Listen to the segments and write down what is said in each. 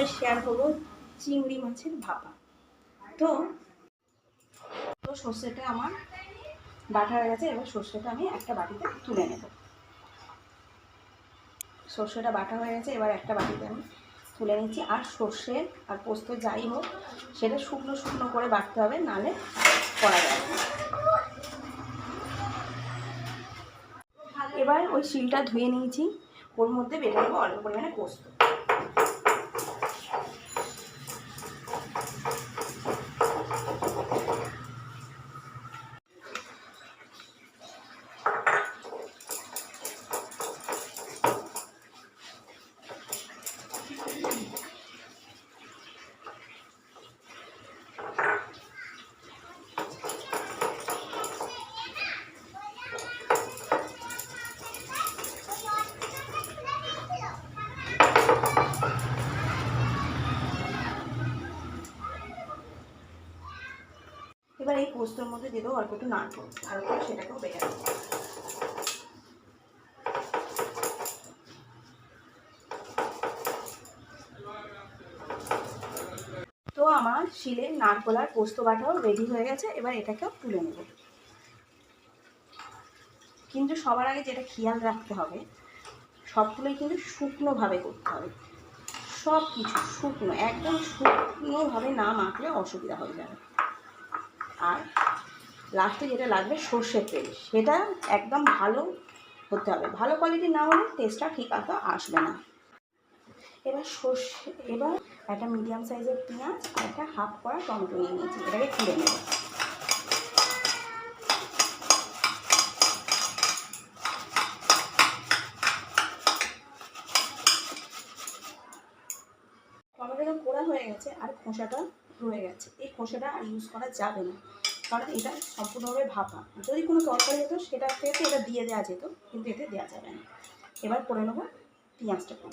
করে শেয়ার করব চিংড়ি মাছের ভাপা। তো তো সর্ষেটা আমার বাটা হয়ে গেছে, এবার সর্ষেটা আমি একটা বাটিতে তুলে নেব। সর্ষেটা বাটা হয়ে গেছে, এবার একটা বাটিতে আমি তুলে নিচ্ছি। আর সর্ষে আর পোস্ত যাই হোক, সেটা শুকনো শুকনো করে বাটতে হবে, নালে করা যাবে। এবার ওই শিলটা ধুয়ে নিয়েছি, ওর মধ্যে বেটে নেব অল্প পরিমাণে পোস্ত। এবার এই পোস্তর মধ্যে দিয়ে অল্প একটু নাড়বো ভালো করে সেটাকেও বেটে দেবো তো আমার শিলের নারকোল আর পোস্ত বাটাও রেডি হয়ে গেছে, এবার এটাকেও তুলে নেব। কিন্তু সবার আগে যেটা খেয়াল রাখতে হবে, সবগুলোই কিন্তু শুকনোভাবে করতে হবে। সব কিছু শুকনো, একদম শুকনোভাবে না মাখলে অসুবিধা হয়ে যাবে। আর লাস্টে যেটা লাগবে সর্ষের তেল। সেটা একদম ভালো হতে হবে। ভালো কোয়ালিটি না হলে টেস্টটা ঠিক মতো আসবে না। এবার সর্ষে, এবার একটা মিডিয়াম সাইজের পেঁয়াজ আর একটা হাফ করা টমেটো নিয়ে নিয়েছি। এটাকে খুলে নেব। টমেটোটা পোড়া হয়ে গেছে আর খোসাটা রয়ে গেছে। এই খোসাটা আর ইউজ করা যাবে না। কারণ এটা সম্পূর্ণভাবে ভাপা। যদি কোনো তরকারি হতো, সেটা থেকে এটা দিয়ে দেওয়া যেত, কিন্তু এতে দেওয়া যাবে না। এবার করে নেব পেঁয়াজটা তো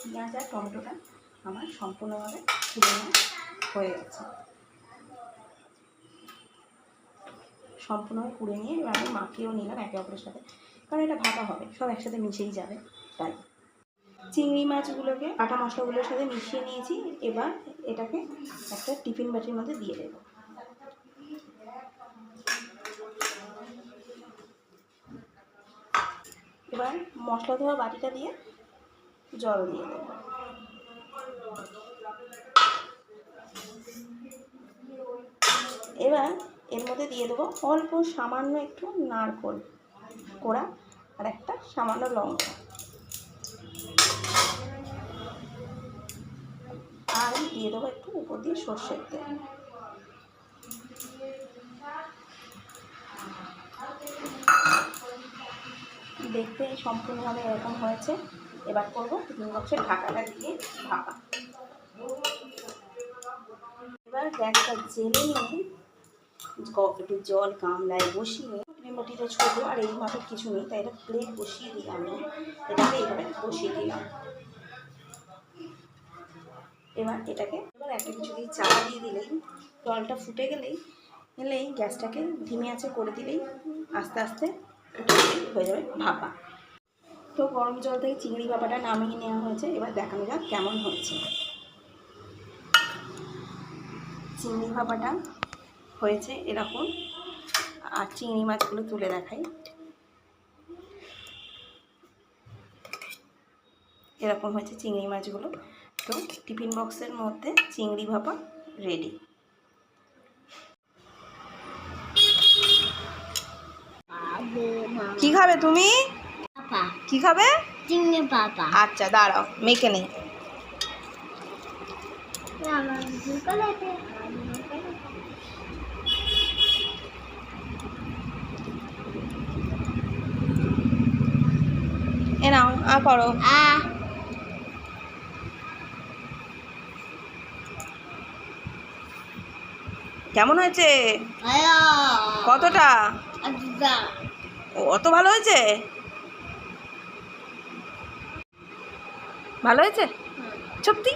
পেঁয়াজ আর টমেটোটা আমার সম্পূর্ণভাবে তুলে হয়ে গেছে। সম্পূর্ণভাবে কুড়ে নিয়ে এবার আমি মাখিয়েও নিলাম একে অপরের সাথে। কারণ এটা ভাপা হবে, সব একসাথে মিশেই যাবে, তাই। চিংড়ি মাছগুলোকে, আটা মশলাগুলোর সাথে মিশিয়ে নিয়েছি, এবার এটাকে একটা টিফিন বাটির মধ্যে দিয়ে দেবো। এবার মশলা ধোয়া বাটিটা দিয়ে জল দিয়ে দেবো। এবার এর মধ্যে দিয়ে দেবো অল্প সামান্য একটু নারকোল কোড়া আর একটা সামান্য লঙ্কা। আর দিয়ে দেবো একটু উপর দিয়ে সর্ষের তেল। দেখতে সম্পূর্ণভাবে এরকম হয়েছে। এবার করব টিফিন বক্সের ঢাকাটা দিয়ে ঢাকা এবার গ্যাসটা জেলে নিয়ে একটু জল গামলায় বসিয়ে টিফিনবাটিটা ছোটো, আর এই মাপের কিছু নেই, তাই এটা প্লেট বসিয়ে দিই আমি। এটাকে এইভাবে বসিয়ে দিলাম। এবার এটাকে, এবার একটা কিছু দিয়ে চাপা দিয়ে দিলেই, জলটা ফুটে গেলেই গেলেই গ্যাসটাকে ধিমে আছে করে দিলেই আস্তে আস্তে হয়ে যাবে ভাপা। তো গরম জল থেকে চিংড়ি ভাপাটা নামিয়ে নেওয়া হয়েছে, এবার দেখানো যাক কেমন হয়েছে। চিংড়ি ভাপাটা হয়েছে এরকম আর চিংড়ি মাছগুলো তুলে দেখাই। এরকম হয়েছে চিংড়ি মাছগুলো। তো টিফিন বক্সের মধ্যে চিংড়ি ভাপা রেডি। কি খাবে তুমি? কি খাবে? চিংড়ি পাপা আচ্ছা দাঁড়াও মেখে নেই। এ নাও আ করো আ। কেমন হয়েছে? কতটা? অত ভালো হয়েছে? ভালো হয়েছে? সত্যি